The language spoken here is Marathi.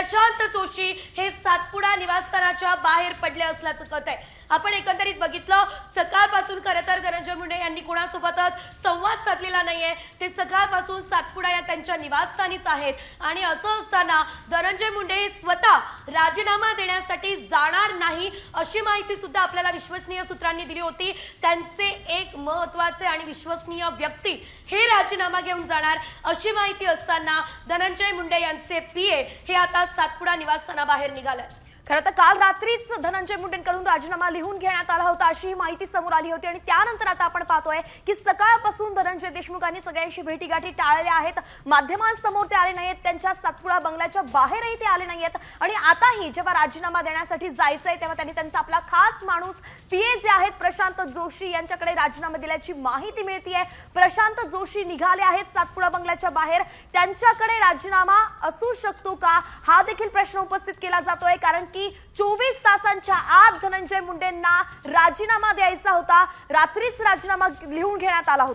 प्रशांत जोशी हे सातपुडा निवासस्थानाच्या बाहेर पडले असल्याचं कळत आहे आपण एकंदरीत बघितलं सकाळपासून खरं तर धनंजय मुंडे कुणासोबतच संवाद साधलेला नाहीये. ते सकाळपासून सातपुडा या त्यांच्या निवासस्थानीच आहेत. आणि असं असताना धनंजय मुंडे हे स्वतः राजीनामा देण्यासाठी जाणार नाही अशी माहिती सुद्धा आपल्याला विश्वसनीय सूत्रांनी दिली होती. त्यांचे एक महत्त्वाचे आणि विश्वसनीय व्यक्ती हे राजीनामा घेऊन जाणार अशी माहिती असताना धनंजय मुंडे यांचे पीए हे आता सातपुडा निवासस्थानाबाहेर निघाले खरं तर काल रात्रीच धनंजय मुंडेंकडून राजीनामा लिहून घेण्यात आला होता अशी माहिती समोर आली होती आणि त्यानंतर आता आपण पाहतोय की सकाळपासून धनंजय देशमुखांनी सगळ्यांशी भेटीगाठी टाळल्या आहेत. माध्यमांसमोर ते आले नाहीत त्यांच्या सातपुडा बंगल्याच्या बाहेरही ते आले नाहीत. आणि आताही जेव्हा राजीनामा देण्यासाठी जायचंय तेव्हा त्यांनी त्यांचा आपला खास माणूस पीए जे आहेत प्रशांत जोशी यांच्याकडे राजीनामा दिल्याची माहिती मिळतीये. प्रशांत जोशी निघाले आहेत सातपुडा बंगल्याच्या बाहेर. त्यांच्याकडे राजीनामा असू शकतो का? हा देखील प्रश्न उपस्थित केला जातोय कारण की चोवीस तासांच्या आत धनंजय मुंडेंना राजीनामा द्यायचा होता. रात्रीच राजीनामा लिहून घेण्यात आला होता.